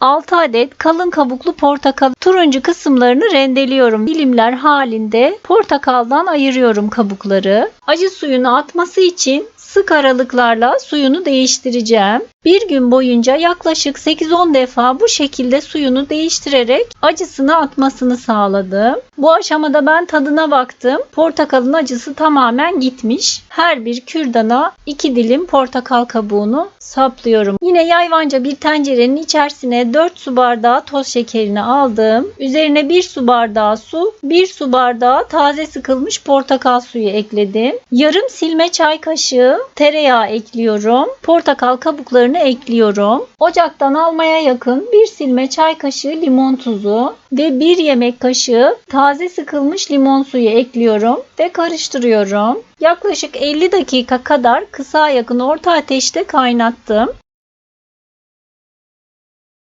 6 adet kalın kabuklu portakal turuncu kısımlarını rendeliyorum. Dilimler halinde portakaldan ayırıyorum kabukları. Acı suyunu atması için sık aralıklarla suyunu değiştireceğim. Bir gün boyunca yaklaşık 8-10 defa bu şekilde suyunu değiştirerek acısını atmasını sağladım. Bu aşamada ben tadına baktım. Portakalın acısı tamamen gitmiş. Her bir kürdana 2 dilim portakal kabuğunu saplıyorum. Yine yayvanca bir tencerenin içerisine 4 su bardağı toz şekerini aldım. Üzerine 1 su bardağı su, 1 su bardağı taze sıkılmış portakal suyu ekledim. Yarım silme çay kaşığı tereyağı ekliyorum. Portakal kabuklarını ekliyorum. Ocaktan almaya yakın 1 silme çay kaşığı limon tuzu ve 1 yemek kaşığı taze sıkılmış limon suyu ekliyorum ve karıştırıyorum. Yaklaşık 50 dakika kadar kısa yakın orta ateşte kaynattım.